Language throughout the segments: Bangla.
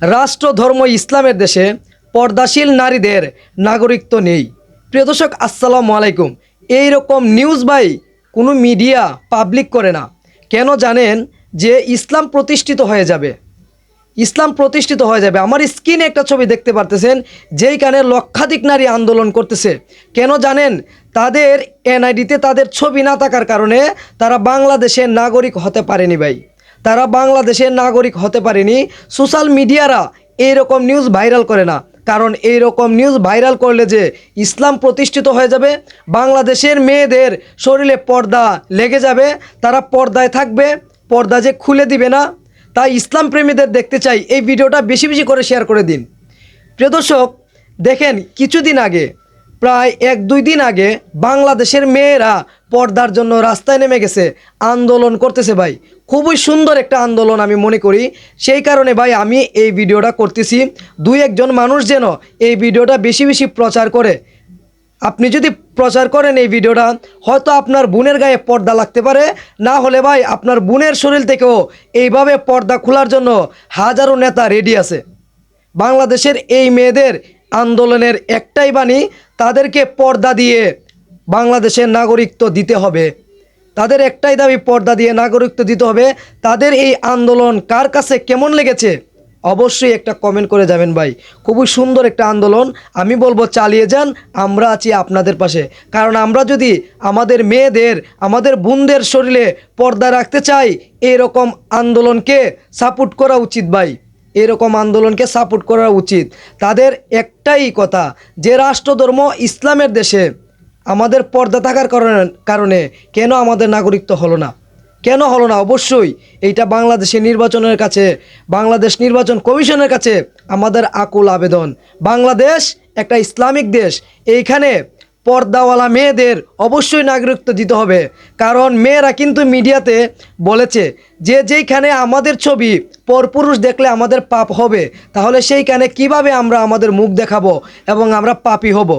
রাষ্ট্র, ধর্ম, ইসলামের দেশে পর্দাশীল নারীদের নাগরিকত্ব নেই। প্রিয় দর্শক, আসসালামু আলাইকুম। এই রকম নিউজ ভাই কোনো মিডিয়া পাবলিক করে না। কেন জানেন যে ইসলাম প্রতিষ্ঠিত হয়ে যাবে। ইসলাম প্রতিষ্ঠিত হয়ে যাবে। আমার স্ক্রিনে একটা ছবি দেখতে পারতেছেন, যেইখানে লক্ষাধিক নারী আন্দোলন করতেছে। কেন জানেন? তাদের এনআইডিতে তাদের ছবি না থাকার কারণে তারা বাংলাদেশের নাগরিক হতে পারেনি ভাই। তারা বাংলাদেশের নাগরিক হতে পারেনি। সোশ্যাল মিডিয়ারা এইরকম নিউজ ভাইরাল করে না। কারণ এই রকম নিউজ ভাইরাল করলে যে ইসলাম প্রতিষ্ঠিত হয়ে যাবে, বাংলাদেশের মেয়েদের শরীরে পর্দা লেগে যাবে, তারা পর্দায় থাকবে, পর্দা যে খুলে দিবে না। তাই ইসলাম প্রেমীদের দেখতে চাই। এই ভিডিওটা বেশি বেশি করে শেয়ার করে দিন। প্রিয় দর্শক, দেখেন, কিছুদিন আগে প্রায় এক দুই দিন আগে বাংলাদেশের মেয়েরা পর্দার জন্য রাস্তায় নেমে গেছে। আন্দোলন করতেছে ভাই। খুবই সুন্দর একটা আন্দোলন আমি মনে করি। সেই কারণে ভাই আমি এই ভিডিওটা করতেছি। দুই একজন মানুষ যেন এই ভিডিওটা বেশি বেশি প্রচার করে। আপনি যদি প্রচার করেন এই ভিডিওটা, হয়তো আপনার বোনের গায়ে পর্দা লাগতে পারে। না হলে ভাই আপনার বোনের শরীর থেকেও এইভাবে পর্দা খোলার জন্য হাজারো নেতা রেডি আছে। বাংলাদেশের এই মেয়েদের আন্দোলনের একটাই বাণী তাদেরকে পর্দা দিয়ে বাংলাদেশের নাগরিকত্ব দিতে হবে। তাদের একটাই দাবি, পর্দা দিয়ে নাগরিকত্ব দিতে হবে। তাদের এই আন্দোলন কার কাছে কেমন লেগেছে? অবশ্যই একটা কমেন্ট করে যাবেন ভাই। খুবই সুন্দর একটা আন্দোলন। আমি বলব চালিয়ে যান, আমরা আছি আপনাদের পাশে। কারণ আমরা যদি আমাদের মেয়েদের, আমাদের বোনদের শরীরে পর্দা রাখতে চাই, এরকম আন্দোলনকে সাপোর্ট করা উচিত ভাই। এরকম আন্দোলনকে সাপোর্ট করা উচিত। তাদের একটাই কথা, যে রাষ্ট্রধর্ম ইসলামের দেশে আমাদের পর্দা থাকার কারণে কারণে কেন আমাদের নাগরিকত্ব হলো না? কেন হলো না? অবশ্যই এইটা বাংলাদেশের নির্বাচনের কাছে, বাংলাদেশ নির্বাচন কমিশনের কাছে আমাদের আকুল আবেদন। বাংলাদেশ একটা ইসলামিক দেশ। এইখানে পর্দাওয়ালা মেয়েদের অবশ্যই নাগরিকত্ব দিতে হবে। কারণ মেয়েরা কিন্তু মিডিয়াতে বলেছে যে যেইখানে আমাদের ছবি পরপুরুষ দেখলে আমাদের পাপ হবে, তাহলে সেইখানে কীভাবে আমরা আমাদের মুখ দেখাবো এবং আমরা পাপি হব?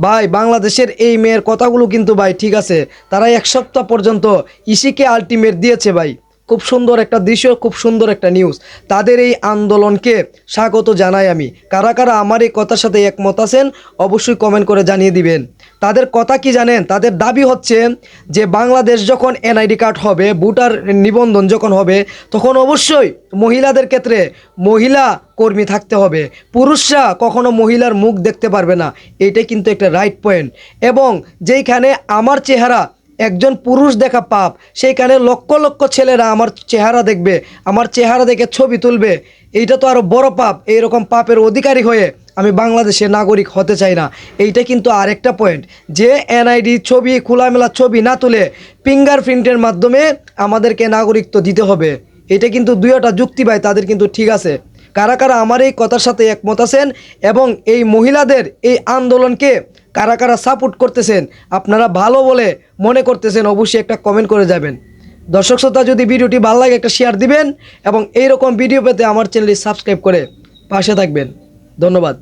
ভাই, বাংলাদেশের এই মেয়ের কথাগুলো কিন্তু ভাই ঠিক আছে। তারা এক সপ্তাহ পর্যন্ত ইসিকে আলটিমেট দিয়েছে ভাই। খুব সুন্দর একটা দৃশ্য, খুব সুন্দর একটা নিউজ তাদের এই আন্দোলনকে স্বাগত জানাই আমি। কারা কারা আমার এই কথার সাথে একমত আছেন, অবশ্যই কমেন্ট করে জানিয়ে দিবেন। তাদের কথা কি জানেন? তাদের দাবি হচ্ছে যে, বাংলাদেশ যখন এনআইডি কার্ড হবে, ভোটার নিবন্ধন যখন হবে, তখন অবশ্যই মহিলাদের ক্ষেত্রে মহিলা কর্মী থাকতে হবে। পুরুষরা কখনো মহিলার মুখ দেখতে পারবে না। এটাই কিন্তু একটা রাইট পয়েন্ট এবং যেইখানে আমার চেহারা একজন পুরুষ দেখা পাপ, সেইখানে লক্ষ লক্ষ ছেলেরা আমার চেহারা দেখবে, আমার চেহারা দেখে ছবি তুলবে। এইটা তো আরও বড় পাপ, এইরকম পাপের অধিকারী হয়ে আমি বাংলাদেশের নাগরিক হতে চাই না। এইটা কিন্তু আরেকটা পয়েন্ট যে এনআইডি ছবি, খোলামেলা ছবি না তুলে ফিঙ্গারপ্রিন্টের মাধ্যমে আমাদেরকে নাগরিকত্ব দিতে হবে। এটা কিন্তু দুইটা যুক্তি ভাই, তাদের কিন্তু ঠিক আছে। কারা কারা আমার এই কথার সাথে একমত আছেন এবং এই মহিলাদের এই আন্দোলনকে কারা কারা সাপোর্ট করতেছেন, আপনারা ভালো বলে মনে করতেছেন, অবশ্যই একটা কমেন্ট করে যাবেন। দর্শক শ্রোতা, যদি ভিডিওটি ভালো লাগে একটা শেয়ার দিবেন এবং এই রকম ভিডিও পেতে আমার চ্যানেলটি সাবস্ক্রাইব করে পাশে থাকবেন। ধন্যবাদ।